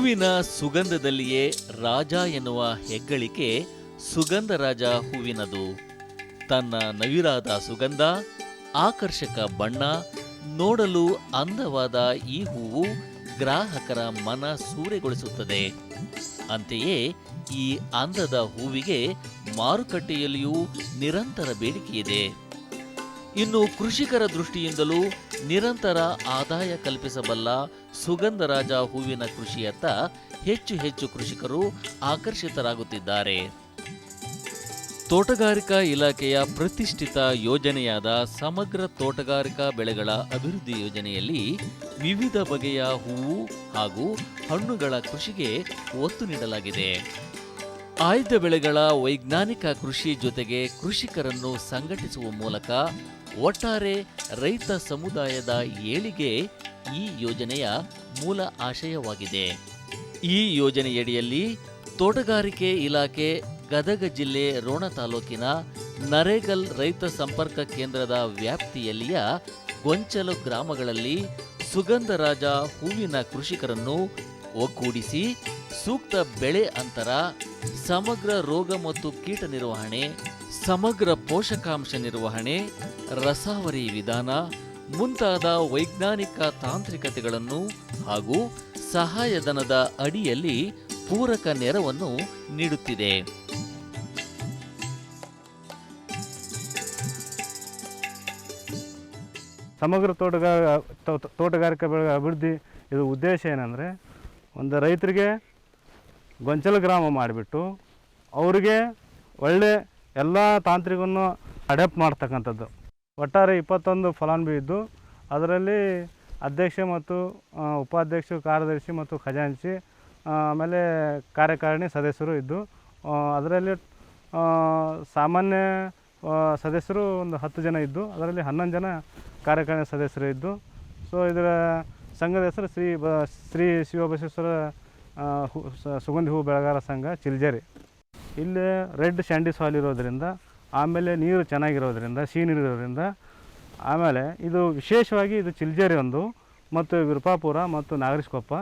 ಹೂವಿನ ಸುಗಂಧದಲ್ಲಿಯೇ ರಾಜ ಎನ್ನುವ ಹೆಗ್ಗಳಿಕೆ ಸುಗಂಧರಾಜ ಹೂವಿನದು. ತನ್ನ ನವಿರಾದ ಸುಗಂಧ, ಆಕರ್ಷಕ ಬಣ್ಣ, ನೋಡಲು ಅಂದವಾದ ಈ ಹೂವು ಗ್ರಾಹಕರ ಮನ ಸೂರೆಗೊಳಿಸುತ್ತದೆ. ಅಂತೆಯೇ ಈ ಅಂದದ ಹೂವಿಗೆ ಮಾರುಕಟ್ಟೆಯಲ್ಲಿಯೂ ನಿರಂತರ ಬೇಡಿಕೆಯಿದೆ. ಇನ್ನು ಕೃಷಿಕರ ದೃಷ್ಟಿಯಿಂದಲೂ ನಿರಂತರ ಆದಾಯ ಕಲ್ಪಿಸಬಲ್ಲ ಸುಗಂಧರಾಜ ಹೂವಿನ ಕೃಷಿಯತ್ತ ಹೆಚ್ಚು ಹೆಚ್ಚು ಕೃಷಿಕರು ಆಕರ್ಷಿತರಾಗುತ್ತಿದ್ದಾರೆ. ತೋಟಗಾರಿಕಾ ಇಲಾಖೆಯ ಪ್ರತಿಷ್ಠಿತ ಯೋಜನೆಯಾದ ಸಮಗ್ರ ತೋಟಗಾರಿಕಾ ಬೆಳೆಗಳ ಅಭಿವೃದ್ಧಿ ಯೋಜನೆಯಲ್ಲಿ ವಿವಿಧ ಬಗೆಯ ಹೂವು ಹಾಗೂ ಹಣ್ಣುಗಳ ಕೃಷಿಗೆ ಒತ್ತು ನೀಡಲಾಗಿದೆ. ಆಯ್ದ ಬೆಳೆಗಳ ವೈಜ್ಞಾನಿಕ ಕೃಷಿ ಜೊತೆಗೆ ಕೃಷಿಕರನ್ನು ಸಂಘಟಿಸುವ ಮೂಲಕ ಒಟ್ಟಾರೆ ರೈತ ಸಮುದಾಯದ ಏಳಿಗೆ ಈ ಯೋಜನೆಯ ಮೂಲ ಆಶಯವಾಗಿದೆ. ಈ ಯೋಜನೆಯಡಿಯಲ್ಲಿ ತೋಟಗಾರಿಕೆ ಇಲಾಖೆ, ಗದಗ ಜಿಲ್ಲೆ ರೋಣ ತಾಲೂಕಿನ ನರೇಗಲ್ ರೈತ ಸಂಪರ್ಕ ಕೇಂದ್ರದ ವ್ಯಾಪ್ತಿಯಲ್ಲಿಯ ಗೊಂಚಲು ಗ್ರಾಮಗಳಲ್ಲಿ ಸುಗಂಧರಾಜ ಹೂವಿನ ಕೃಷಿಕರನ್ನು ಒಗ್ಗೂಡಿಸಿ ಸೂಕ್ತ ಬೆಳೆ ಅಂತರ, ಸಮಗ್ರ ರೋಗ ಮತ್ತು ಕೀಟ ನಿರ್ವಹಣೆ ಸಮಗ್ರ ಪೋಷಕಾಂಶ ನಿರ್ವಹಣೆ, ರಸಾವರಿ ವಿಧಾನ, ಮುಂತಾದ ವೈಜ್ಞಾನಿಕ ತಾಂತ್ರಿಕತೆಗಳನ್ನು ಹಾಗೂ ಸಹಾಯಧನದ ಅಡಿಯಲ್ಲಿ ಪೂರಕ ನೆರವನ್ನು ನೀಡುತ್ತಿದೆ. ಸಮಗ್ರ ತೋಟಗಾರ ತೋಟಗಾರಿಕೆ ಅಭಿವೃದ್ಧಿ, ಇದು ಉದ್ದೇಶ ಏನಂದರೆ, ಒಂದು ರೈತರಿಗೆ ಗೊಂಚಲ ಗ್ರಾಮ ಮಾಡಿಬಿಟ್ಟು, ಅವರಿಗೆ ಒಳ್ಳೆ ಎಲ್ಲ ತಾಂತ್ರಿಕನೂ ಅಡಾಪ್ಟ್ ಮಾಡ್ತಕ್ಕಂಥದ್ದು. ಒಟ್ಟಾರೆ ಇಪ್ಪತ್ತೊಂದು ಫಲಾನುಭವಿ ಇದ್ದು, ಅದರಲ್ಲಿ ಅಧ್ಯಕ್ಷ ಮತ್ತು ಉಪಾಧ್ಯಕ್ಷ, ಕಾರ್ಯದರ್ಶಿ ಮತ್ತು ಖಜಾಂಚಿ ಆಮೇಲೆ ಕಾರ್ಯಕಾರಿಣಿ ಸದಸ್ಯರು ಇದ್ದು ಅದರಲ್ಲಿ ಸಾಮಾನ್ಯ ಸದಸ್ಯರು ಒಂದು ಹತ್ತು ಜನ ಇದ್ದು, ಅದರಲ್ಲಿ ಹನ್ನೊಂದು ಜನ ಕಾರ್ಯಕಾರಿಣಿ ಸದಸ್ಯರು ಇದ್ದು, ಸೊ ಇದರ ಸಂಘದ ಹೆಸರು ಶ್ರೀ ಬ, ಶ್ರೀ ಶಿವಬಸವೇಶ್ವರ ಹೂ ಸುಗಂಧಿ ಹೂ ಬೆಳಗಾರ ಸಂಘ ಚಿಲ್ಜರಿ. ಇಲ್ಲಿ ರೆಡ್ ಸ್ಯಾಂಡಿ ಸಾಲ್ ಇರೋದ್ರಿಂದ, ಆಮೇಲೆ ನೀರು ಚೆನ್ನಾಗಿರೋದ್ರಿಂದ ಸಿಹಿ ನೀರು ಇರೋದ್ರಿಂದ, ಆಮೇಲೆ ಇದು ವಿಶೇಷವಾಗಿ ಇದು ಚಿಲ್ಜೇರಿ ಒಂದು, ಮತ್ತು ವಿರುಪಾಪುರ ಮತ್ತು ನಾಗರಿಸ್ಕೊಪ್ಪ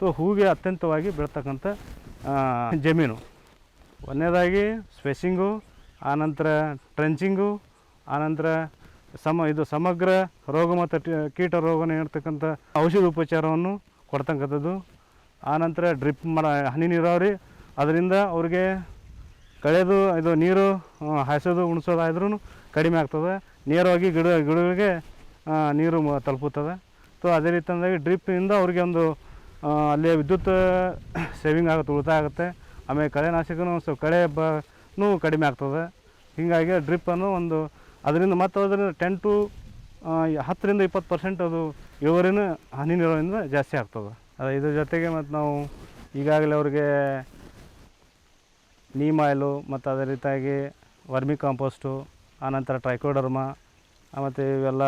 ಸೊ ಹೂವಿಗೆ ಅತ್ಯಂತವಾಗಿ ಬೆಳ್ತಕ್ಕಂಥ ಜಮೀನು. ಒಂದನೇದಾಗಿ ಸ್ಪೆಸಿಂಗು, ಆನಂತರ ಟ್ರೆಂಚಿಂಗು, ಆನಂತರ ಸಮ, ಇದು ಸಮಗ್ರ ರೋಗ ಮತ್ತು ಕೀಟ ರೋಗ ನೀಡ್ತಕ್ಕಂಥ ಔಷಧ ಉಪಚಾರವನ್ನು ಕೊಡ್ತಕ್ಕಂಥದ್ದು. ಆನಂತರ ಡ್ರಿಪ್ ಮಾಡ ಹನಿ ನೀರಾವರಿ, ಅದರಿಂದ ಅವ್ರಿಗೆ ಕಳೆದು ಇದು ನೀರು ಹಾಸೋದು ಉಣಿಸೋದಾದ್ರೂ ಕಡಿಮೆ ಆಗ್ತದೆ. ನೇರವಾಗಿ ಗಿಡ, ಗಿಡಗಳಿಗೆ ನೀರು ತಲುಪುತ್ತದೆ. ಸೊ ಅದೇ ರೀತಿಯಾಗಿ ಡ್ರಿಪ್ಪಿಂದ ಅವ್ರಿಗೆ ಒಂದು ಅಲ್ಲಿ ವಿದ್ಯುತ್ ಸೇವಿಂಗ್ ಆಗುತ್ತೆ, ಉಳಿತಾಯ ಆಗುತ್ತೆ. ಆಮೇಲೆ ಕಳೆನಾಶಕನೂ ಸ್ವಲ್ಪ ಕಳೆ ಬನೂ ಕಡಿಮೆ ಆಗ್ತದೆ. ಹೀಗಾಗಿ ಡ್ರಿಪ್ಪನ್ನು ಒಂದು ಅದರಿಂದ ಮತ್ತು ಅದರಿಂದ ಟೆನ್ ಟು ಹತ್ತರಿಂದ ಇಪ್ಪತ್ತು ಪರ್ಸೆಂಟ್ ಅದು ಇಳುವರಿನ, ಹನಿ ನೀರಾವರಿಯಿಂದ ಜಾಸ್ತಿ ಆಗ್ತದೆ. ಇದ್ರ ಜೊತೆಗೆ ಮತ್ತು ನಾವು ಈಗಾಗಲೇ ಅವ್ರಿಗೆ ನೀಮ್ ಆಯಿಲು, ಮತ್ತು ಅದೇ ರೀತಿಯಾಗಿ ವರ್ಮಿ ಕಾಂಪೋಸ್ಟು ಆನಂತರ ಟ್ರೈಕೋಡರ್ಮ ಮತ್ತು ಇವೆಲ್ಲ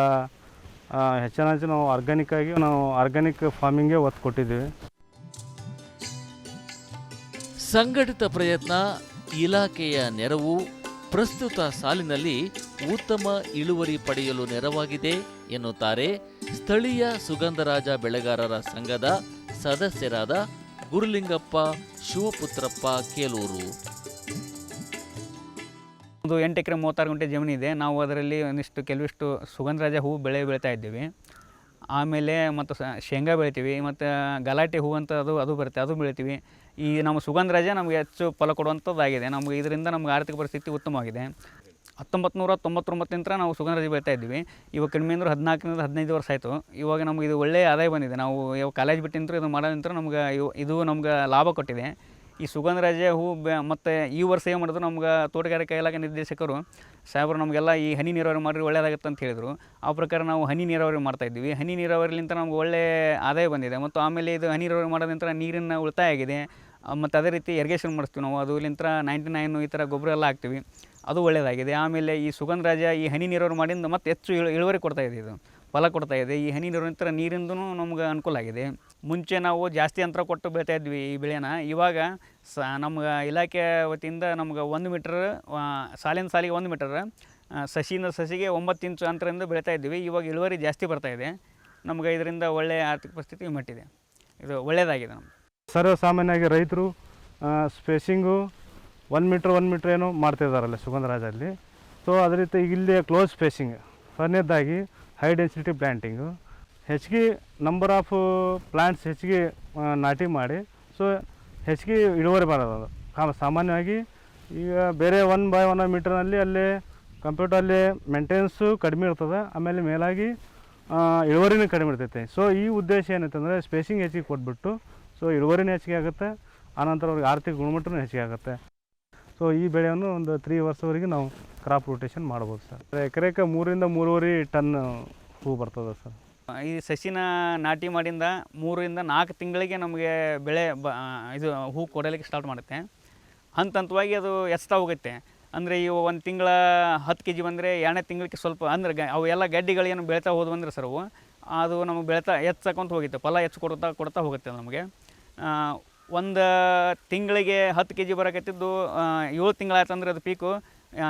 ಹೆಚ್ಚಿನ ಹೆಚ್ಚು ನಾವು ಆರ್ಗ್ಯಾನಿಕ್ಕಾಗಿ ನಾವು ಆರ್ಗ್ಯಾನಿಕ್ ಫಾರ್ಮಿಂಗೇ ಒತ್ತು ಕೊಟ್ಟಿದ್ದೀವಿ. ಸಂಘಟಿತ ಪ್ರಯತ್ನ, ಇಲಾಖೆಯ ನೆರವು, ಪ್ರಸ್ತುತ ಸಾಲಿನಲ್ಲಿ ಉತ್ತಮ ಇಳುವರಿ ಪಡೆಯಲು ನೆರವಾಗಿದೆ ಎನ್ನುತ್ತಾರೆ ಸ್ಥಳೀಯ ಸುಗಂಧರಾಜ ಬೆಳೆಗಾರರ ಸಂಘದ ಸದಸ್ಯರಾದ ಗುರುಲಿಂಗಪ್ಪ ಶಿವಪುತ್ರಪ್ಪ ಕೇಲೂರು. ಒಂದು ಎಂಟು ಎಕರೆ ಮೂವತ್ತಾರು ಗಂಟೆ ಜಮೀನಿದೆ ನಾವು ಅದರಲ್ಲಿ ಒಂದಿಷ್ಟು ಕೆಲವಿಷ್ಟು ಸುಗಂಧರಾಜ ಹೂವು ಬೆಳೆ ಬೆಳೀತಾ ಇದ್ದೀವಿ. ಆಮೇಲೆ ಮತ್ತು ಶೇಂಗಾ ಬೆಳಿತೀವಿ ಮತ್ತು ಗಲಾಟೆ ಹೂ ಅಂತ ಅದು ಅದು ಬರುತ್ತೆ, ಅದು ಬೆಳಿತೀವಿ. ಈ ನಮ್ಮ ಸುಗಂಧರಾಜ ನಮಗೆ ಹೆಚ್ಚು ಫಲ ಕೊಡುವಂಥದ್ದಾಗಿದೆ. ನಮಗೆ ಇದರಿಂದ ನಮ್ಗೆ ಆರ್ಥಿಕ ಪರಿಸ್ಥಿತಿ ಉತ್ತಮವಾಗಿದೆ. ಹತ್ತೊಂಬತ್ತು ನೂರ ತೊಂಬತ್ತೊಂಬತ್ತರಿಂದ ನಾವು ಸುಗಂಧರಾಜ ಬೆಳಿತಾ ಇದ್ದೀವಿ. ಇವಾಗ ಕಡಿಮೆ ಅಂದ್ರೆ ಹದಿನಾಲ್ಕರಿಂದ ಹದಿನೈದು ವರ್ಷ ಆಯಿತು. ಇವಾಗ ನಮಗೆ ಇದು ಒಳ್ಳೆಯ ಆದಾಯ ಬಂದಿದೆ. ನಾವು ಇವಾಗ ಕಾಲೇಜ್ ಬಿಟ್ಟಿಂತ್ರ ಇದು ಮಾಡೋದಂತ್ರ ನಮ್ಗೆ ಇವು- ಇದು ನಮ್ಗೆ ಲಾಭ ಕೊಟ್ಟಿದೆ. ಈ ಸುಗಂಧರಾಜ ಹೂ ಬೆ, ಮತ್ತು ಈ ವರ್ಷ ಏನು ಮಾಡಿದ್ರು ನಮ್ಗೆ ತೋಟಗಾರಿಕೆ ಇಲಾಖೆ ನಿರ್ದೇಶಕರು, ಸಾಹೇಬರು ನಮಗೆಲ್ಲ ಈ ಹನಿ ನೀರಾವರಿ ಮಾಡಿರಿ ಒಳ್ಳೆಯದಾಗುತ್ತೆ ಅಂತ ಹೇಳಿದರು. ಆ ಪ್ರಕಾರ ನಾವು ಹನಿ ನೀರಾವರಿ ಮಾಡ್ತಾ ಇದ್ವಿ ಹನಿ ನೀರಾವರಿಲಿಂತ ನಮ್ಗೆ ಒಳ್ಳೆ ಆದಾಯ ಬಂದಿದೆ. ಮತ್ತು ಆಮೇಲೆ ಇದು ಹನಿ ನೀರಾವರಿ ಮಾಡೋದ್ರಿಂದ ನೀರಿನ ಉಳಿತಾಯ ಆಗಿದೆ. ಮತ್ತು ಅದೇ ರೀತಿ ಎರಿಗೇಷನ್ ಮಾಡಿಸ್ತೀವಿ ನಾವು. ಅದುಲಿಂತ್ರ ನೈಂಟಿ ನೈನು ಈ ಥರ ಗೊಬ್ಬರ ಎಲ್ಲ ಹಾಕ್ತೀವಿ. ಅದು ಒಳ್ಳೆಯದಾಗಿದೆ ಆಮೇಲೆ ಈ ಸುಗಂಧರಾಜ ಈ ಹನಿ ನೀರಾವರಿ ಮಾಡಿಂದ ಮತ್ತೆ ಹೆಚ್ಚು ಇಳು ಇಳುವರಿ ಕೊಡ್ತಾ ಇದೆ ಇದು. ಫಲ ಕೊಡ್ತಾ ಇದೆ. ಈ ಹನಿ ನೀರಿನ ನೀರಿಂದೂ ನಮ್ಗೆ ಅನುಕೂಲ ಆಗಿದೆ. ಮುಂಚೆ ನಾವು ಜಾಸ್ತಿ ಅಂತರ ಕೊಟ್ಟು ಬೆಳಿತಾ ಇದ್ವಿ ಈ ಬೆಳೆನ. ಇವಾಗ ಸ ನಮ್ಗೆ ಇಲಾಖೆ ವತಿಯಿಂದ ನಮ್ಗೆ ಒಂದು ಮೀಟ್ರ್ ಸಾಲಿನ ಸಾಲಿಗೆ ಒಂದು ಮೀಟರ್ ಸಸಿಯಿಂದ ಸಸಿಗೆ ಒಂಬತ್ತು ಇಂಚು ಅಂತರದಿಂದ ಬೆಳೀತಾ ಇದ್ವಿ ಇವಾಗ ಇಳುವರಿ ಜಾಸ್ತಿ ಬರ್ತಾ ಇದೆ. ನಮ್ಗೆ ಇದರಿಂದ ಒಳ್ಳೆಯ ಆರ್ಥಿಕ ಪರಿಸ್ಥಿತಿ ಮಟ್ಟಿದೆ. ಇದು ಒಳ್ಳೆಯದಾಗಿದೆ ನಮ್ಗೆ ಸರ್ವಸಾಮಾನ್ಯವಾಗಿ ರೈತರು spacing one metre one metre ಏನು ಮಾಡ್ತಿದ್ದಾರಲ್ಲ ಸುಗಂಧರಾಜಲ್ಲಿ. ಸೊ ಅದೇ ರೀತಿ ಇಲ್ಲಿ ಕ್ಲೋಸ್ ಸ್ಪೇಸಿಂಗ್ ಫರ್ನೇದಾಗಿ ಹೈ ಡೆನ್ಸಿಟಿ ಪ್ಲ್ಯಾಂಟಿಂಗು ಹೆಚ್ಚಿಗೆ ನಂಬರ್ ಆಫ್ ಪ್ಲ್ಯಾಂಟ್ಸ್ ಹೆಚ್ಚಿಗೆ ನಾಟಿ ಮಾಡಿ ಸೊ ಹೆಚ್ಚಿಗೆ ಇಳುವರಿ ಬರೋದು ಸಾಮಾನ್ಯವಾಗಿ ಈಗ ಬೇರೆ ಒನ್ ಬೈ ಒನ್ ಮೀಟರ್ನಲ್ಲಿ ಅಲ್ಲಿ ಕಂಪ್ಯೂಟರಲ್ಲಿ ಮೇಂಟೆನೆನ್ಸು ಕಡಿಮೆ ಇರ್ತದೆ, ಆಮೇಲೆ ಮೇಲಾಗಿ ಇಳುವರಿನೂ ಕಡಿಮೆ ಇರ್ತೈತೆ. ಸೊ ಈ ಉದ್ದೇಶ ಏನಂತಂದರೆ ಸ್ಪೇಸಿಂಗ್ ಹೆಚ್ಚಿಗೆ ಕೊಟ್ಬಿಟ್ಟು ಸೊ ಇಳುವರಿನೂ ಹೆಚ್ಚಿಗೆ ಆಗುತ್ತೆ ಆನಂತರ ಅವ್ರಿಗೆ ಆರ್ಥಿಕ ಗುಣಮಟ್ಟನೂ ಹೆಚ್ಚಿಗೆ ಆಗುತ್ತೆ. ಸೊ ಈ ಬೆಳೆಯನ್ನು ಒಂದು ತ್ರೀ ವರ್ಷವರೆಗೆ ನಾವು ಕ್ರಾಪ್ ರೊಟೇಷನ್ ಮಾಡ್ಬೋದು ಸರ್. ಎಕರೆಗೆ ಮೂರಿಂದ ಮೂರುವರೆ ಟನ್ ಹೂ ಬರ್ತದೆ ಸರ್. ಈ ಸಸಿನ ನಾಟಿ ಮಾಡಿಂದ ಮೂರರಿಂದ ನಾಲ್ಕು ತಿಂಗಳಿಗೆ ನಮಗೆ ಬೆಳೆ ಬ ಇದು ಹೂ ಕೊಡಲಿಕ್ಕೆ ಸ್ಟಾರ್ಟ್ ಮಾಡುತ್ತೆ. ಹಂತ ಹಂತವಾಗಿ ಅದು ಎಚ್ತಾ ಹೋಗುತ್ತೆ. ಅಂದರೆ ಈ ಒಂದು ತಿಂಗಳ ಹತ್ತು ಕೆ ಜಿ ಬಂದರೆ ಎರಡನೇ ತಿಂಗಳಿಗೆ ಸ್ವಲ್ಪ ಅಂದ್ರೆ ಗ, ಅವು ಎಲ್ಲ ಗಡ್ಡಿಗಳೇನು ಬೆಳೀತಾ ಹೋದ್ವು ಅಂದರೆ ಸರ್ ಅವು, ಅದು ನಮಗೆ ಬೆಳೀತಾ ಹೆಚ್ಚಕೊಂತ ಹೋಗುತ್ತೆ. ಫಲ ಹೆಚ್ಚು ಕೊಡ್ತಾ ಕೊಡ್ತಾ ಹೋಗುತ್ತೆ ನಮಗೆ. ಒಂದು ತಿಂಗಳಿಗೆ ಹತ್ತು ಕೆ ಜಿ ಬರಕತ್ತಿದ್ದು ಏಳು ತಿಂಗಳಾಯ್ತು ಅಂದ್ರೆ ಅದು ಪೀಕು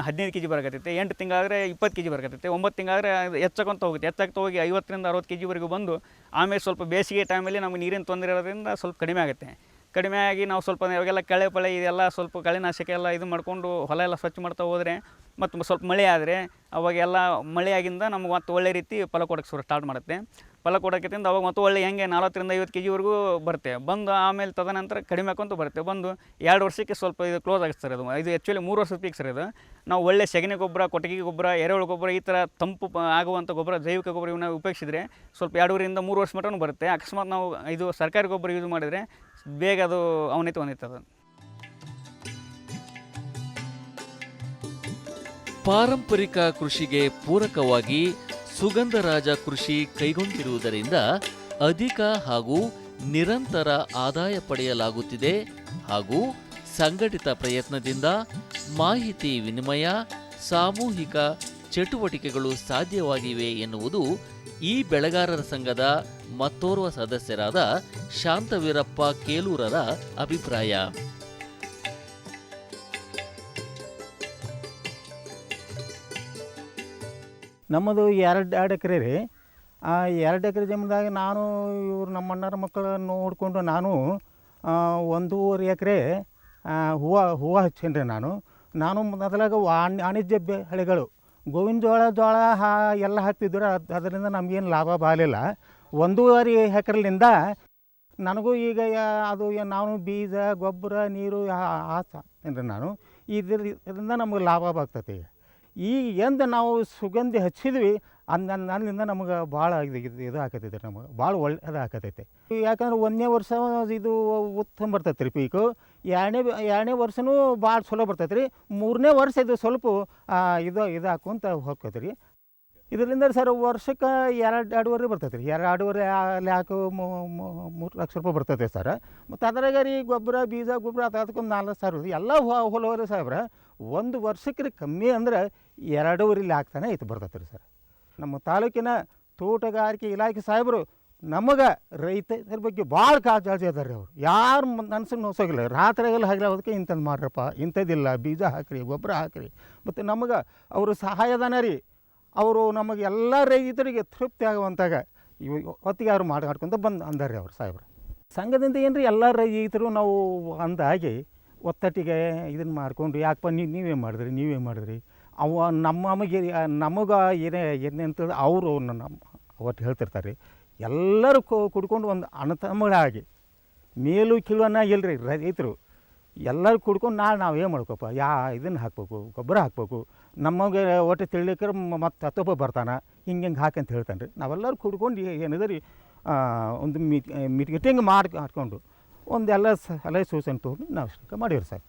ಹದಿನೈದು ಕೆ ಜಿ ಬರಕತ್ತೈತೆ, ಎಂಟು ತಿಂಗಳಾದರೆ ಇಪ್ಪತ್ತು ಕೆ ಜಿ ಬರಕತ್ತೈತೆ, ಒಂಬತ್ತು ತಿಂಗಳಾದರೆ ಹೆಚ್ಚಕೊಂತ ಹೋಗುತ್ತೆ. ಹೆಚ್ಚಾಗ್ತಾ ಹೋಗಿ ಐವತ್ತರಿಂದ ಅರವತ್ತು ಕೆ ಜಿವರೆಗೂ ಬಂದು ಆಮೇಲೆ ಸ್ವಲ್ಪ ಬೇಸಿಗೆ ಟೈಮಲ್ಲಿ ನಮಗೆ ನೀರಿನ ತೊಂದರೆ ಇರೋದ್ರಿಂದ ಸ್ವಲ್ಪ ಕಡಿಮೆ ಆಗುತ್ತೆ. ಕಡಿಮೆ ಆಗಿ ನಾವು ಸ್ವಲ್ಪ ಇವಾಗೆಲ್ಲ ಕಳೆ ಪಳೆ ಇದೆಲ್ಲ ಸ್ವಲ್ಪ ಕಳೆನಾಶಕ ಎಲ್ಲ ಇದು ಮಾಡಿಕೊಂಡು ಹೊಲ ಎಲ್ಲ ಸ್ವಚ್ಛ ಮಾಡ್ತಾ ಹೋದರೆ ಮತ್ತು ಸ್ವಲ್ಪ ಮಳೆ ಆದರೆ ಅವಾಗೆಲ್ಲ ಮಳೆಯಾಗಿಂದ ನಮ್ಗೆ ಮತ್ತೆ ಒಳ್ಳೆ ರೀತಿ ಫಲ ಕೊಡೋಕ್ಕೆ ಶುರು ಸ್ಟಾರ್ಟ್ ಮಾಡುತ್ತೆ. ಫಲ ಕೊಡೋಕ್ಕಿಂತ ಅವಾಗ ಮತ್ತೆ ಒಳ್ಳೆ ಹೆಂಗೆ ನಲವತ್ತರಿಂದ ಐವತ್ತು ಕೆ ಜಿವರೆಗೂ ಬರುತ್ತೆ. ಬಂದು ಆಮೇಲೆ ತದನಂತರ ಕಡಿಮೆ ಹಾಕೊಂತ ಬರುತ್ತೆ. ಬಂದು ಎರಡು ವರ್ಷಕ್ಕೆ ಸ್ವಲ್ಪ ಇದು ಕ್ಲೋಸ್ ಆಗುತ್ತೆ ಸರ್ ಅದು. ಇದು ಆ್ಯಕ್ಚುಲಿ ಮೂರು ವರ್ಷದ ಪೀಕ್ ಸರ್ ಇದು. ನಾವು ಒಳ್ಳೆ ಸಗಣಿ ಗೊಬ್ಬರ, ಕೊಟ್ಟಿಗೆ ಗೊಬ್ಬರ, ಎರೆಹುಳು ಗೊಬ್ಬರ ಈ ಥರ ತಂಪು ಆಗುವಂಥ ಗೊಬ್ಬರ, ಜೈವಿಕ ಗೊಬ್ಬರ ಇವನ್ನ ಉಪಯೋಗಿಸಿದ್ರೆ ಸ್ವಲ್ಪ ಎರಡೂರಿಂದ ಮೂರು ವರ್ಷ ಮಟ್ಟನೂ ಬರುತ್ತೆ. ಅಕಸ್ಮಾತ್ ನಾವು ಇದು ಸರ್ಕಾರಿ ಗೊಬ್ಬರ ಯೂಸ್ ಮಾಡಿದರೆ ಬೇಗ ಅದು ಅವನೈತೆ ಒಂದೈತೆ ಅದು ಪಾರಂಪರಿಕ ಕೃಷಿಗೆ ಪೂರಕವಾಗಿ ಸುಗಂಧರಾಜ ಕೃಷಿ ಕೈಗೊಂಡಿರುವುದರಿಂದ ಅಧಿಕ ಹಾಗೂ ನಿರಂತರ ಆದಾಯ ಪಡೆಯಲಾಗುತ್ತಿದೆ ಹಾಗೂ ಸಂಘಟಿತ ಪ್ರಯತ್ನದಿಂದ ಮಾಹಿತಿ ವಿನಿಮಯ, ಸಾಮೂಹಿಕ ಚಟುವಟಿಕೆಗಳು ಸಾಧ್ಯವಾಗಿವೆ ಎನ್ನುವುದು ಈ ಬೆಳೆಗಾರರ ಸಂಘದ ಮತ್ತೋರ್ವ ಸದಸ್ಯರಾದ ಶಾಂತವೀರಪ್ಪ ಕೇಲೂರರ ಅಭಿಪ್ರಾಯ. ನಮ್ಮದು ಎರಡು ಎರಡು ಎಕರೆ ರೀ. ಆ ಎರಡು ಎಕರೆ ಜಮೀನ್ದಾಗ ನಾನು ಇವ್ರು ನಮ್ಮ ಅಣ್ಣರ ಮಕ್ಕಳನ್ನು ನೋಡಿಕೊಂಡು ನಾನು ಒಂದೂವರೆ ಎಕರೆ ಹೂವು ಹೂವು ಹಚ್ಚೀನಿ ರೀ ನಾನು. ನಾನು ಮೊದಲಾಗ ವಾಣಿ, ವಾಣಿಜ್ಯ ಬೆಳೆಗಳು ಗೋವಿನ ಜೋಳ ಜೋಳ ಹಾ, ಎಲ್ಲ ಹಾಕ್ತಿದ್ರು ಅದು, ಅದರಿಂದ ನಮಗೇನು ಲಾಭ ಬಾಲಿಲ್ಲ. ಒಂದೂವರೆ ಎಕರೆಲಿಂದ ನನಗೂ ಈಗ ಅದು ನಾನು ಬೀಜ, ಗೊಬ್ಬರ, ನೀರು ಹಾಕ್ತೇನೆ ರೀ ನಾನು. ಇದ್ರ, ಇದರಿಂದ ನಮಗೆ ಲಾಭ ಆಗ್ತೈತಿ ಈ ಎಂದು ನಾವು ಸುಗಂಧಿ ಹಚ್ಚಿದ್ವಿ, ಅಂದ ನನ್ನಿಂದ ನಮಗೆ ಭಾಳ ಇದು ಇದು ಆಕತೈತೆ ನಮಗೆ, ಭಾಳ ಒಳ್ಳೆಯದು ಆಕತೈತೆ. ಯಾಕಂದ್ರೆ ಒಂದನೇ ವರ್ಷ ಇದು ಉತ್ತಮ ಬರ್ತೈತೆ ರೀ ಪೀಕು. ಎರಡನೇ ಎರಡನೇ ವರ್ಷನೂ ಭಾಳ ಚಲೋ ಬರ್ತೈತೆ ರೀ ಮೂರನೇ ವರ್ಷ ಇದು ಸ್ವಲ್ಪ ಇದು ಇದು ಹಾಕೊಂತ ಹೋಗ್ತೈತೆ ರೀ ಇದರಿಂದ ಸರ್ ವರ್ಷಕ್ಕೆ ಎರಡು ಎರಡೂವರೆ ಬರ್ತೈತೆ ರೀ ಎರಡು ಎರಡೂವರೆ ಲ್ಯಾಕು ಮೂರು ಲಕ್ಷ ರೂಪಾಯಿ ಬರ್ತೈತೆ ಸರ್. ಮತ್ತು ಅದ್ರಾಗ ರೀ ಗೊಬ್ಬರ, ಬೀಜ, ಗೊಬ್ಬರ, ಅದು ಅದಕ್ಕೊಂದು ನಾಲ್ಕು ಸಾವಿರ ಎಲ್ಲ ಹೊಲವರೆ ಸಾಹೇಬ್ರ, ಒಂದು ವರ್ಷಕ್ಕೆ ಕಮ್ಮಿ ಅಂದ್ರೆ ಎರಡೂವರೆ ಆಗ್ತಾನೆ ಇದು ಬರ್ತೈತೆ ರೀ ಸರ್. ನಮ್ಮ ತಾಲೂಕಿನ ತೋಟಗಾರಿಕೆ ಇಲಾಖೆ ಸಾಹೇಬರು ನಮಗೆ ರೈತರ ಬಗ್ಗೆ ಭಾಳ ಕಾಳಜಿ ಅದಾರೆ ರೀ ಅವರು. ಯಾರು ಮನಸ್ಸಿಗೆ ನೋಸೋಗಿಲ್ಲ ರಾತ್ರಿಗೆಲ್ಲ ಹಗಲ ಅದಕ್ಕೆ ಇಂಥದ್ದು ಮಾಡ್ರಪ್ಪ. ಇಂಥದ್ದಿಲ್ಲ. ಬೀಜ ಹಾಕ್ರಿ, ಗೊಬ್ಬರ ಹಾಕ್ರಿ. ಮತ್ತು ನಮಗೆ ಅವರು ಸಹಾಯಧನ ರೀ. ಅವರು ನಮಗೆ ಎಲ್ಲ ರೈತರಿಗೆ ತೃಪ್ತಿ ಆಗುವಂತಾಗ ಇವ್ ಹೊತ್ತಿಗೆ ಅವ್ರು ಮಾಡಿ, ಮಾಡ್ಕೊಂತ ಬಂದು ಅಂದಾರೆ ಅವ್ರು ಸಾಹೇಬ್ರು. ಸಂಘದಿಂದ ಏನು ರೀ ಎಲ್ಲ ರೈತರು ನಾವು ಅಂದಾಗಿ ಒತ್ತಟ್ಟಿಗೆ ಇದನ್ನು ಮಾಡ್ಕೊಂಡು ಯಾಕಪ್ಪ ನೀವು ನೀವೇ ಮಾಡಿದ್ರಿ ನೀವೇ ಮಾಡಿದ್ರಿ. ಅವ ನಮ್ಮ ಅಮ್ಮಗೆ ನಮಗೆ ಏನೇ ಏನೇ ಅಂತ ಅವರು ನಮ್ಮ ಅವತ್ತು ಹೇಳ್ತಿರ್ತಾರೆ. ಎಲ್ಲರೂ ಕೊ- ಕುಡ್ಕೊಂಡು ಒಂದು ಅಣತಮ್ಮಗಳಾಗಿ ಮೇಲು ಕೀಳನ್ನ ಇಲ್ಲರಿ ರೈತರು. ಎಲ್ಲರೂ ಕುಡ್ಕೊಂಡು ನಾಳೆ ನಾವು ಏನು ಮಾಡ್ಕೋಪ್ಪ? ಯಾ, ಇದನ್ನು ಹಾಕ್ಬೇಕು, ಗೊಬ್ಬರ ಹಾಕ್ಬೇಕು. ನಮಗೆ ಒಟ್ಟು ತಿಳಿಲಿಕ್ಕೆ ಮತ್ತು ಹತ್ತೊಬ್ಬ ಬರ್ತಾನೆ, ಹಿಂಗೆ ಹಿಂಗೆ ಹಾಕಂತ ಹೇಳ್ತಾನೆ ರೀ ನಾವೆಲ್ಲರೂ ಕುಡ್ಕೊಂಡು ಏನಿದೆ ರೀ ಒಂದು ಮೀಟ್ ಮೀಟಿಂಗ್ ಮಾಡಿ ಮಾಡ್ಕೊಂಡು ಎಲ್ಲ ಸಲಹೆ ಸೂಚನೆ ತೊಗೊಂಡು ನಾವು ಮಾಡಿವ್ರಿ ಮಾಡೀವಿ ಸರ್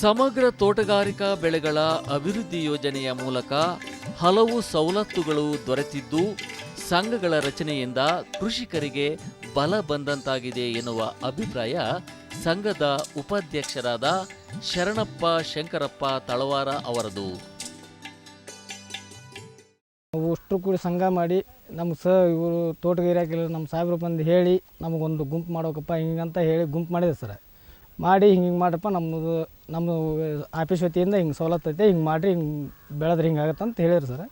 ಸಮಗ್ರ ತೋಟಗಾರಿಕಾ ಬೆಳೆಗಳ ಅಭಿವೃದ್ಧಿ ಯೋಜನೆಯ ಮೂಲಕ ಹಲವು ಸವಲತ್ತುಗಳು ದೊರೆತಿದ್ದು, ಸಂಘಗಳ ರಚನೆಯಿಂದ ಕೃಷಿಕರಿಗೆ ಬಲ ಬಂದಂತಾಗಿದೆ ಎನ್ನುವ ಅಭಿಪ್ರಾಯ ಸಂಘದ ಉಪಾಧ್ಯಕ್ಷರಾದ ಶರಣಪ್ಪ ಶಂಕರಪ್ಪ ತಳವಾರ ಅವರದು. ಅಷ್ಟು ಕೂಡಿ ಸಂಘ ಮಾಡಿ ನಮ್ಮ ಸ ಇವರು ತೋಟಗಾರಿಕೆ ನಮ್ಮ ಸಾಹೇಬ್ರು ಬಂದು ಹೇಳಿ ನಮಗೊಂದು ಗುಂಪು ಮಾಡೋಕಪ್ಪ ಹಿಂಗಂತ ಹೇಳಿ ಗುಂಪು ಮಾಡಿದೆ ಸರ್. ಮಾಡಿ ಹಿಂಗೆ ಹಿಂಗೆ ಮಾಡ್ರಪ್ಪ ನಮ್ಮದು ನಮ್ಮ ಆಫೀಸ್ ವತಿಯಿಂದ ಹಿಂಗೆ ಸವಲತ್ತು ಐತೆ, ಹಿಂಗೆ ಮಾಡಿರಿ, ಹಿಂಗೆ ಬೆಳೆದ್ರೆ ಹಿಂಗೆ ಆಗುತ್ತೆ ಅಂತ ಹೇಳಿದ್ರು ಸರ್.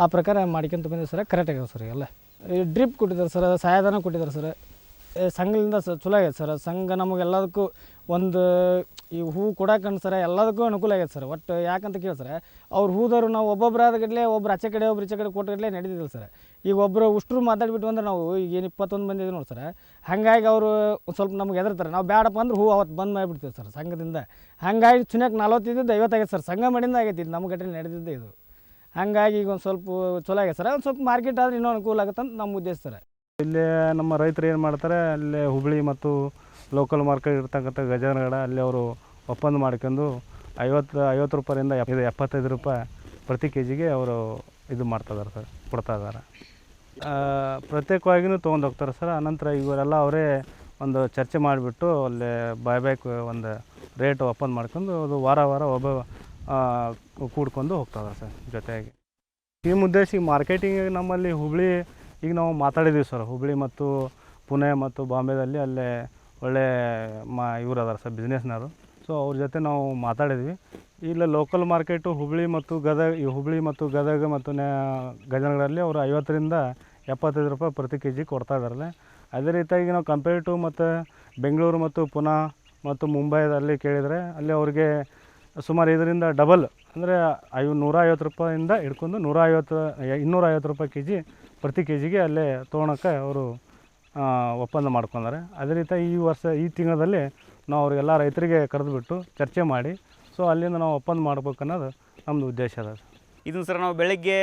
ಆ ಪ್ರಕಾರ ಮಾಡ್ಕೊಂತ ಬಂದಿದ್ದು ಸರ್, ಕರೆಕ್ಟ್ ಆಗಿದೆ ಸರ್ ಎಲ್ಲ ಡ್ರಿಪ್ ಕೊಟ್ಟಿದ್ದಾರೆ ಸರ್ ಸಹಾಯಧನ ಕೊಟ್ಟಿದ್ದಾರೆ ಸರ್. ಸಂಘದಿಂದ ಸ ಚಲೋ ಆಗೈತೆ ಸರ್, ಸಂಘ ನಮಗೆಲ್ಲದಕ್ಕೂ ಒಂದು ಈ ಹೂ ಕೊಡಕಂಡು ಸರ ಎಲ್ಲದಕ್ಕೂ ಅನುಕೂಲ ಆಗೈತೆ ಸರ್. ಒಟ್ಟು ಯಾಕಂತ ಕೇಳಿ ಸರ್, ಅವ್ರು ಹೂದವರು ನಾವು ಒಬ್ಬೊಬ್ಬರಾದ ಆದಗಡ್ಲೆ, ಒಬ್ರು ಆಚೆ ಕಡೆ, ಒಬ್ರು ಈಚೆ ಕಡೆ ಕೊಟ್ಟಗಟ್ಲೆ ನಡೀತಿದ್ದಿಲ್ಲ ಸರ್. ಈಗ ಒಬ್ಬರು ಉಷ್ಟ್ರು ಮಾತಾಡ್ಬಿಟ್ಟು ಅಂದ್ರೆ ನಾವು ಈಗ ಏನು ಇಪ್ಪತ್ತೊಂದು ಮಂದಿ ನೋಡಿ ಸರ್, ಹಾಗಾಗಿ ಅವರು ಸ್ವಲ್ಪ ನಮ್ಗೆ ಎದರ್ತಾರೆ ನಾವು ಬೇಡಪ್ಪ ಅಂದ್ರೆ ಹೂ ಅವತ್ತು ಬಂದ್ ಮಾಡಿಬಿಡ್ತೀವಿ ಸರ್ ಸಂಘದಿಂದ. ಹಾಗಾಗಿ ಚುನಾಕ್ ನಲ್ವತ್ತಿದ್ದು ಐವತ್ತಾಗೈತೆ ಸರ್. ಸಂಘ ಮಾಡಿಂದ ಆಗೈತಿ ಇದು ನಮ್ಮ ಘಟನೆ ನಡೆದಿದ್ದೆ ಇದು. ಹಾಗಾಗಿ ಈಗ ಒಂದು ಸ್ವಲ್ಪ ಚಲೋ ಆಗೈತೆ ಸರ್. ಒಂದು ಸ್ವಲ್ಪ ಮಾರ್ಕೆಟ್ ಆದರೆ ಇನ್ನೂ ಅನುಕೂಲ ಆಗುತ್ತೆ ಅಂತ ನಮ್ಮ ಉದ್ದೇಶ ಸರ್. ಇಲ್ಲಿ ನಮ್ಮ ರೈತರು ಏನು ಮಾಡ್ತಾರೆ, ಅಲ್ಲಿ ಹುಬ್ಳಿ ಮತ್ತು ಲೋಕಲ್ ಮಾರ್ಕೆಟ್ ಇರ್ತಕ್ಕಂಥ ಗಜಾನಗಡ ಅಲ್ಲಿ ಅವರು ಒಪ್ಪಂದ ಮಾಡ್ಕೊಂಡು ಐವತ್ತು ಐವತ್ತು ರೂಪಾಯಿಂದ ಇದು ಎಪ್ಪತ್ತೈದು ರೂಪಾಯಿ ಪ್ರತಿ ಕೆ ಜಿಗೆ ಅವರು ಇದು ಮಾಡ್ತಾಯಿದ್ದಾರೆ ಸರ್, ಕೊಡ್ತಾ ಇದ್ದಾರೆ ಪ್ರತ್ಯೇಕವಾಗಿಯೂ ತೊಗೊಂಡು ಹೋಗ್ತಾರೆ ಸರ್. ಆನಂತರ ಇವರೆಲ್ಲ ಅವರೇ ಒಂದು ಚರ್ಚೆ ಮಾಡಿಬಿಟ್ಟು ಅಲ್ಲಿ ಬಾಯ್ಬ್ಯಾಕ್ ಒಂದು ರೇಟ್ ಒಪ್ಪಂದ ಮಾಡ್ಕೊಂಡು ಅದು ವಾರ ವಾರ ಒಬ್ಬ ಕೂಡ್ಕೊಂಡು ಹೋಗ್ತಾ ಇದ್ದಾರೆ ಸರ್ ಜೊತೆಯಾಗಿ. ಈ ಉದ್ದೇಶ ಮಾರ್ಕೆಟಿಂಗ್ ನಮ್ಮಲ್ಲಿ ಹುಬ್ಳಿ, ಈಗ ನಾವು ಮಾತಾಡಿದ್ದೀವಿ ಸರ್. ಹುಬ್ಳಿ ಮತ್ತು ಪುಣೆ ಮತ್ತು ಬಾಂಬೆದಲ್ಲಿ ಅಲ್ಲೇ ಒಳ್ಳೆ ಮಾ ಇವ್ರು ಅದಾರ ಸರ್ ಬಿಸ್ನೆಸ್ನವರು ಸೊ ಅವ್ರ ಜೊತೆ ನಾವು ಮಾತಾಡಿದ್ವಿ. ಇಲ್ಲ ಲೋಕಲ್ ಮಾರ್ಕೆಟು ಹುಬ್ಳಿ ಮತ್ತು ಗದಗ, ಈ ಹುಬ್ಳಿ ಮತ್ತು ಗದಗ ಮತ್ತು ನ್ಯಾ ಗಜನಗರಲ್ಲಿ ಅವರು ಐವತ್ತರಿಂದ ಎಪ್ಪತ್ತೈದು ರೂಪಾಯಿ ಪ್ರತಿ ಕೆ ಜಿ ಕೊಡ್ತಾ ಇದ್ದಾರಲ್ಲ. ಅದೇ ರೀತಿಯಾಗಿ ನಾವು ಕಂಪೇರ್ ಟು ಮತ್ತು ಬೆಂಗಳೂರು ಮತ್ತು ಪುನಾ ಮತ್ತು ಮುಂಬೈದಲ್ಲಿ ಕೇಳಿದರೆ ಅಲ್ಲಿ ಅವ್ರಿಗೆ ಸುಮಾರು ಇದರಿಂದ ಡಬಲ್ ಅಂದರೆ ಐವ ನೂರ ಐವತ್ತು ರೂಪಾಯಿಂದ ಹಿಡ್ಕೊಂಡು ನೂರ ಐವತ್ತು ಇನ್ನೂರ ಐವತ್ತು ರೂಪಾಯಿ ಕೆ ಜಿ ಪ್ರತಿ ಕೆ ಜಿಗೆ ಅಲ್ಲೇ ತೊಗೊಳಕ್ಕೆ ಅವರು ಒಪ್ಪಂದ ಮಾಡ್ಕೊಂಡಾರೆ. ಅದೇ ರೀತಿ ಈ ವರ್ಷ, ಈ ತಿಂಗಳಲ್ಲಿ ನಾವು ಅವ್ರಿಗೆಲ್ಲ ರೈತರಿಗೆ ಕರೆದುಬಿಟ್ಟು ಚರ್ಚೆ ಮಾಡಿ, ಸೊ ಅಲ್ಲಿಂದ ನಾವು ಒಪ್ಪಂದ ಮಾಡ್ಬೇಕು ಅನ್ನೋದು ನಮ್ಮದು ಉದ್ದೇಶ ಅದ. ಇದನ್ನು ಸರ್ ನಾವು ಬೆಳಗ್ಗೆ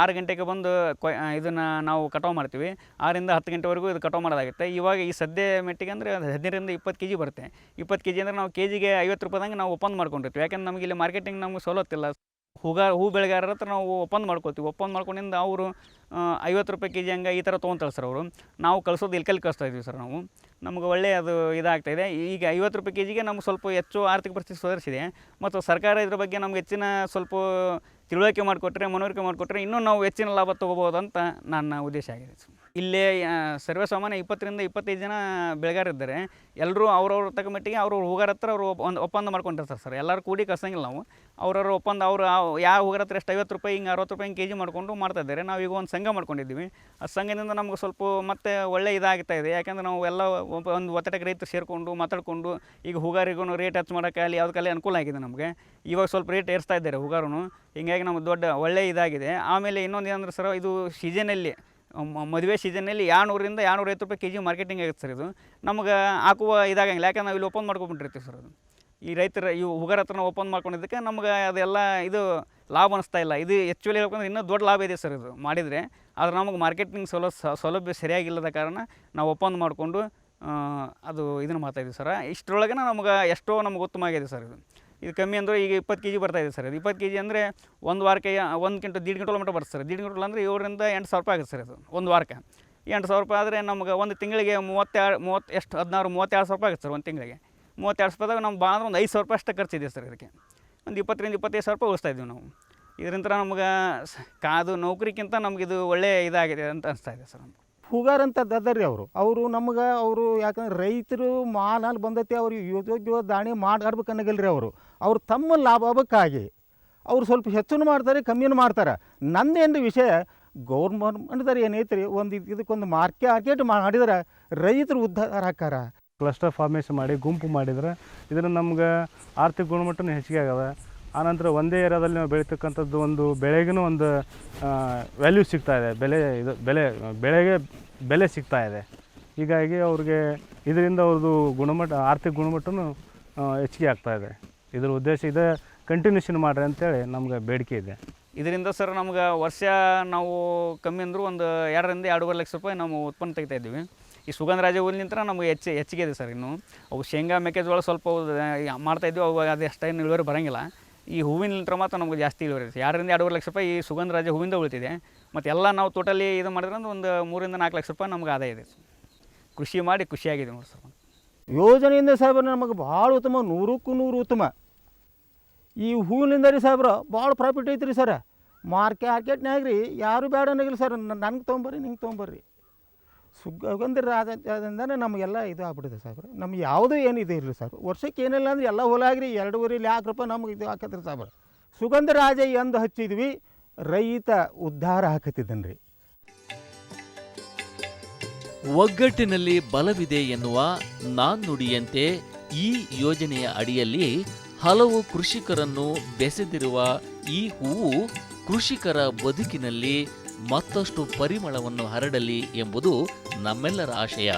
ಆರು ಗಂಟೆಗೆ ಬಂದು ಕೊಯ್ ಇದನ್ನು ನಾವು ಕಟಾವು ಮಾಡ್ತೀವಿ. ಆರಿಂದ ಹತ್ತು ಗಂಟೆವರೆಗೂ ಇದು ಕಟಾವು ಮಾಡೋದಾಗುತ್ತೆ. ಇವಾಗ ಈ ಸದ್ಯ ಮೆಟ್ಟಿಗೆ ಅಂದರೆ ಹದಿನೈದರಿಂದ ಇಪ್ಪತ್ತು ಕೆ ಜಿ ಬರುತ್ತೆ. ಇಪ್ಪತ್ತು ಕೆ ಜಿ ಅಂದರೆ ನಾವು ಕೆ ಜಿಗೆ ಐವತ್ತು ರೂಪಾಯಿದಂಗೆ ನಾವು ಒಪ್ಪಂದ ಮಾಡ್ಕೊಂಡಿರ್ತೀವಿ. ಯಾಕಂದ್ರೆ ನಮಗೆ ಇಲ್ಲಿ ಮಾರ್ಕೆಟಿಂಗ್ ನಮ್ಗೆ ಸವಲತ್ತಿಲ್ಲ ಹೂಗಾರ ಹೂ ಬೆಳೆಗಾರರ ಹತ್ರ ನಾವು ಒಪ್ಪಂದ ಮಾಡ್ಕೊತೀವಿ. ಒಪ್ಪಂದ ಮಾಡ್ಕೊಂಡಿಂದ ಅವರು ಐವತ್ತು ರೂಪಾಯಿ ಕೆ ಜಿ ಹಂಗೆ ಈ ಥರ ತೊಗೊಂತಾರೆ ಸರ್ ಅವರು. ನಾವು ಕಳಿಸೋದು ಇಲ್ಕಲ್ಲಿ ಕಳಿಸ್ತಾ ಇದ್ದೀವಿ ಸರ್ ನಾವು. ನಮ್ಗೆ ಒಳ್ಳೆ ಅದು ಇದಾಗ್ತಾಯಿದೆ ಈಗ ಐವತ್ತು ರೂಪಾಯಿ ಕೆ ಜಿಗೆ ನಮ್ಗೆ ಸ್ವಲ್ಪ ಹೆಚ್ಚು ಆರ್ಥಿಕ ಪರಿಸ್ಥಿತಿ ಸುಧಾರಿಸಿದೆ. ಮತ್ತು ಸರ್ಕಾರ ಇದ್ರ ಬಗ್ಗೆ ನಮ್ಗೆ ಹೆಚ್ಚಿನ ಸ್ವಲ್ಪ ತಿಳುವಳಿಕೆ ಮಾಡಿಕೊಟ್ರೆ, ಮನವರಿಕೆ ಮಾಡಿಕೊಟ್ರೆ ಇನ್ನೂ ನಾವು ಹೆಚ್ಚಿನ ಲಾಭ ತೊಗೋಬೋದು ಅಂತ ನನ್ನ ಉದ್ದೇಶ ಆಗಿದೆ ಸರ್. ಇಲ್ಲೇ ಸರ್ವೇ ಸರ್ವೇಸಾಮಾನ್ಯ ಇಪ್ಪತ್ತರಿಂದ ಇಪ್ಪತ್ತೈದು ಜನ ಬೆಳೆಗಾರಿದ್ದಾರೆ ಎಲ್ಲರೂ ಅವ್ರವ್ರ ತಕ್ಕ ಮಟ್ಟಿಗೆ ಅವ್ರವ್ರ ಹೂಗಾರ ಹತ್ರ ಅವರು ಒಂದು ಒಪ್ಪಂದ ಮಾಡ್ಕೊಂಡಿರ್ತಾರೆ ಸರ್. ಎಲ್ಲರೂ ಕೂಡಿ ಕಸಂಗಿಲ್ಲ ನಾವು. ಅವ್ರವ್ರ ಒಪ್ಪಂದ ಅವರು ಯಾವ ಹೂಗಾರ ಹತ್ರ ಎಷ್ಟು ಐವತ್ತು ರೂಪಾಯಿ, ಹಿಂಗೆ ಅರವತ್ತು ರೂಪಾಯಿ, ಹಿಂಗೆ ಕೆ ಜಿ ಮಾಡಿಕೊಂಡು ಮಾಡ್ತಾ ಇದ್ದಾರೆ. ನಾವು ಈಗ ಒಂದು ಸಂಘ ಮಾಡ್ಕೊಂಡಿದ್ದೀವಿ. ಆ ಸಂಘದಿಂದ ನಮ್ಗೆ ಸ್ವಲ್ಪ ಮತ್ತೆ ಒಳ್ಳೆ ಇದಾಗ್ತಾ ಇದೆ. ಯಾಕಂದ್ರೆ ನಾವು ಎಲ್ಲ ಒಂದು ಒತ್ತಡಕ್ಕೆ ರೈತರು ಸೇರಿಕೊಂಡು ಮಾತಾಡಿಕೊಂಡು ಈಗ ಹೂಗಾರಿಗೂ ರೇಟ್ ಹೆಚ್ಚು ಮಾಡೋಕ್ಕಾಗಲಿ ಯಾವುದಕ್ಕಾಗಲಿ ಅನುಕೂಲ ಆಗಿದೆ ನಮಗೆ. ಇವಾಗ ಸ್ವಲ್ಪ ರೇಟ್ ಏರಿಸ್ತಾ ಇದ್ದಾರೆ ಹೂಗಾರನು. ಹಿಂಗಾಗಿ ನಮ್ಗೆ ದೊಡ್ಡ ಒಳ್ಳೆ ಇದಾಗಿದೆ. ಆಮೇಲೆ ಇನ್ನೊಂದು ಏನಂದ್ರೆ ಸರ್, ಇದು ಸೀಸನಲ್ಲಿ ಮದುವೆ ಸೀಸನ್ನಲ್ಲಿ ಎರಡುನೂರಿಂದ ಎರಡುನೂರೈವತ್ತು ರೂಪಾಯಿ ಕೆ ಜಿ ಮಾರ್ಕೆಟಿಂಗ್ ಆಗುತ್ತೆ ಸರ್ ಇದು. ನಮ್ಗೆ ಹಾಕುವ ಇದಾಗಂಗಿಲ್ಲ. ಯಾಕಂದ್ರೆ ನಾವು ಇಲ್ಲಿ ಓಪನ್ ಮಾಡ್ಕೊಂಡ್ಬಿಟ್ಟಿರ್ತೀವಿ ಸರ್ ಅದು. ಈ ರೈತರ, ಈ ಹುಗರ ಹತ್ರ ಓಪನ್ ಮಾಡ್ಕೊಂಡಿದ್ದಕ್ಕೆ ನಮ್ಗೆ ಅದೆಲ್ಲ ಇದು ಲಾಭ ಅನಿಸ್ತಾ ಇಲ್ಲ. ಇದು ಆ್ಯಕ್ಚುಲಿ ಹೇಳ್ಕೊಂಡ್ರೆ ಇನ್ನೂ ದೊಡ್ಡ ಲಾಭ ಇದೆ ಸರ್ ಇದು ಮಾಡಿದರೆ. ಆದ್ರೆ ನಮಗೆ ಮಾರ್ಕೆಟಿಂಗ್ ಸೌಲ, ಸೌಲಭ್ಯ ಸರಿಯಾಗಿಲ್ಲದ ಕಾರಣ ನಾವು ಓಪನ್ ಮಾಡಿಕೊಂಡು ಅದು ಇದನ್ನು ಮಾಡ್ತಾಯಿದ್ದೀವಿ ಸರ್ ಇಷ್ಟರೊಳಗೆ ನಮ್ಗೆ ಎಷ್ಟೋ ನಮ್ಗೆ ಉತ್ತಮ ಆಗಿದೆ ಸರ್ ಇದು. ಇದು ಕಮ್ಮಿ ಅಂದರೆ ಈಗ ಇಪ್ಪತ್ತು ಕೆ ಜಿ ಬರ್ತಾಯಿದೆ ಸರ್. ಅದು ಇಪ್ಪತ್ತು ಕೆ ಜಿ ಅಂದರೆ ಒಂದು ವಾರಕ್ಕೆ, ಒಂದು ಕಿಂಟು ದೀಡ್ ಕಿಂಟೋಲ್ ಬರ್ತದೆ ಸರ್. ದೀಡ್ ಕ್ವಿಂಟಲ್ ಅಂದರೆ ಏಳರಿಂದ ಎಂಟು ಸಾವಿರ ರೂಪಾಯಿ ಆಗುತ್ತೆ ಸರ್ ಅದು ಒಂದು ವಾರಕ್ಕೆ. ಎಂಟು ಸಾವಿರ ರೂಪಾಯಿ ಆದರೆ ನಮ್ಗೆ ಒಂದು ತಿಂಗಳಿಗೆ ಮೂವತ್ತೆರಡು, ಮೂವತ್ತು, ಎಷ್ಟು, ಹದಿನಾರು, ಮೂವತ್ತೆರಡು ಸಾವಿರ ರೂಪಾಯಿ ಆಗುತ್ತೆ ಸರ್ ಒಂದು ತಿಂಗಳಿಗೆ. ಮೂವತ್ತೆರಡು ಸಾವಿರದಾಗ ನಮ್ಮ ಭಾಳ ಅಂದ್ರೆ ಒಂದು ಐದು ಸಾವಿರ ರೂಪಾಯಿ ಅಷ್ಟೇ ಖರ್ಚಿದೆ ಸರ್ ಇದಕ್ಕೆ. ಒಂದು ಇಪ್ಪತ್ತರಿಂದ ಇಪ್ಪತ್ತೈದು ಸಾವಿರ ರೂಪಾಯಿ ಉಳಿಸ್ತಾ ಇದ್ದೀವಿ ನಾವು. ಇದರಿಂದ ನಮ್ಗೆ ಕಾದು ನೌಕರಿಗಿಂತ ಇದು ಒಳ್ಳೆಯ ಇದಾಗಿದೆ ಅಂತ ಅನಿಸ್ತಾ ಇದೆ ಸರ್ ನಮ್ಗೆ. ಹೂಗಾರ ಅಂತ ದದ್ದರಿ ಅವರು. ಅವರು ನಮ್ಗೆ, ಅವರು ಯಾಕಂದ್ರೆ ರೈತರು ಮಾಲ್ ಬಂದೈತಿ, ಅವ್ರಿಗೆ ಯೋಗ್ಯ ದಾಣಿ ಮಾಡ್ಬೇಕು ಅನ್ನಗಲ್ರಿ ಅವರು. ಅವ್ರು ತಮ್ಮ ಲಾಭಕ್ಕಾಗಿ ಅವ್ರು ಸ್ವಲ್ಪ ಹೆಚ್ಚು ಮಾಡ್ತಾರೆ ಕಮ್ಮಿನೂ ಮಾಡ್ತಾರೆ. ನಂದೇನು ವಿಷಯ ಗೌರ್ಮೆಂಟ್ದಾರೆ ಏನೈತ್ರಿ, ಒಂದು ಇದಕ್ಕೊಂದು ಮಾರ್ಕೆ ಮಾರ್ಕೆಟ್ ಮಾಡಿದ್ರೆ ರೈತರು ಉದ್ಧಾರ ಹಾಕಾರ ಕ್ಲಸ್ಟರ್ ಫಾರ್ಮೇಷನ್ ಮಾಡಿ, ಗುಂಪು ಮಾಡಿದರೆ ಇದನ್ನು ನಮ್ಗೆ ಆರ್ಥಿಕ ಗುಣಮಟ್ಟನೂ ಹೆಚ್ಚಿಗೆ ಆಗದ. ಆನಂತರ ಒಂದೇ ಏರಿಯಾದಲ್ಲಿ ನಾವು ಬೆಳೀತಕ್ಕಂಥದ್ದು ಒಂದು ಬೆಳೆಗೂ ಒಂದು ವ್ಯಾಲ್ಯೂ ಸಿಗ್ತಾ ಇದೆ. ಬೆಲೆ ಇದು, ಬೆಲೆ, ಬೆಳೆಗೆ ಬೆಲೆ ಸಿಗ್ತಾ ಇದೆ. ಹೀಗಾಗಿ ಅವ್ರಿಗೆ ಇದರಿಂದ ಅವ್ರದ್ದು ಗುಣಮಟ್ಟ, ಆರ್ಥಿಕ ಗುಣಮಟ್ಟನೂ ಹೆಚ್ಚಿಗೆ ಆಗ್ತಾ ಇದೆ. ಇದ್ರ ಉದ್ದೇಶ ಇದೆ ಕಂಟಿನ್ಯೂಷನ್ ಮಾಡಿರಿ ಅಂತೇಳಿ ನಮ್ಗೆ ಬೇಡಿಕೆ ಇದೆ. ಇದರಿಂದ ಸರ್ ನಮ್ಗೆ ವರ್ಷ ನಾವು ಕಮ್ಮಿ ಅಂದರೂ ಒಂದು ಎರಡರಿಂದ ಎರಡೂವರೆ ಲಕ್ಷ ರೂಪಾಯಿ ನಾವು ಉತ್ಪನ್ನ ತೆಗಿತಾ ಇದ್ದೀವಿ. ಈ ಸುಗಂಧರಾಜ ಹೂವಿನಿಂದ ನಮಗೆ ಹೆಚ್ಚು ಹೆಚ್ಚಿಗೆ ಇದೆ ಸರ್ ಇನ್ನು. ಅವು ಶೇಂಗಾ ಮೆಕ್ಕೆಜೋಳ ಸ್ವಲ್ಪ ಮಾಡ್ತಾ ಇದ್ವಿ ಅವು ಅದು ಅಷ್ಟೇನು ಇಳುವರಿ ಬರೋಂಗಿಲ್ಲ. ಈ ಹೂವಿನ ಮಾತ್ರ ನಮ್ಗೆ ಜಾಸ್ತಿ ಇಳುವರಿ ಇದೆ. ಎರಡರಿಂದ ಎರಡೂವರೆ ಲಕ್ಷ ರೂಪಾಯಿ ಈ ಸುಗಂಧರಾಜ ಹೂವಿಂದ ಉಳಿತಿದೆ. ಮತ್ತು ಎಲ್ಲ ನಾವು ಟೋಟಲಿ ಇದು ಮಾಡಿದ್ರೆ ಅಂದ್ರೆ ಒಂದು ಮೂರಿಂದ ನಾಲ್ಕು ಲಕ್ಷ ರೂಪಾಯಿ ನಮ್ಗೆ ಆದಾಯ ಇದೆ. ಕೃಷಿ ಮಾಡಿ ಖುಷಿಯಾಗಿದೆ ನೋಡಿ ಸರ್. ಯೋಜನೆಯಿಂದ ಸಾಹೇಬ್ರೆ ನಮಗೆ ಭಾಳ ಉತ್ತಮ ನೂರಕ್ಕೂ ನೂರು ಉತ್ತಮ. ಈ ಹೂವಿನಿಂದ ರೀ ಸಾಹೇಬ್ರ, ಭಾಳ ಪ್ರಾಫಿಟ್ ಐತ್ರಿ ಸರ್. ಮಾರ್ಕೆ ಮಾರ್ಕೆಟ್ನಾಗ ರೀ ಯಾರು ಬೇಡ ಅನ್ನಗಿಲ್ಲ ಸರ್. ನನಗೆ ತೊಗೊಂಬರ್ರಿ, ನಿಂಗೆ ತೊಗೊಂಬರ್ರಿ. ಸುಗಂಧ ರಾಜದಿಂದನೇ ನಮಗೆಲ್ಲ ಇದು ಆಗ್ಬಿಟ್ಟಿದೆ ಸಾಹೇಬ್ರ. ನಮ್ಗೆ ಯಾವುದೂ ಏನಿದೆ ಇರಲಿ ಸರ್ ವರ್ಷಕ್ಕೆ ಏನಿಲ್ಲ ಅಂದ್ರೆ ಎಲ್ಲ ಹೊಲ ಎರಡೂವರೆ ಲ್ಯಾಕ್ ರೂಪಾಯಿ ನಮ್ಗೆ ಇದು ಹಾಕತ್ರಿ ಸಾಹೇಬ್ರ. ಸುಗಂಧ ರಾಜ ಎಂದು ಹಚ್ಚಿದ್ವಿ, ರೈತ ಉದ್ಧಾರ ಹಾಕತ್ತಿದ್ದನ್ರಿ. ಒಗ್ಗಟ್ಟಿನಲ್ಲಿ ಬಲವಿದೆ ಎನ್ನುವ ನಾನ್ನುಡಿಯಂತೆ ಈ ಯೋಜನೆಯ ಅಡಿಯಲ್ಲಿ ಹಲವು ಕೃಷಿಕರನ್ನು ಬೆಸೆದಿರುವ ಈ ಹೂವು ಕೃಷಿಕರ ಬದುಕಿನಲ್ಲಿ ಮತ್ತಷ್ಟು ಪರಿಮಳವನ್ನು ಹರಡಲಿ ಎಂಬುದು ನಮ್ಮೆಲ್ಲರ ಆಶಯ.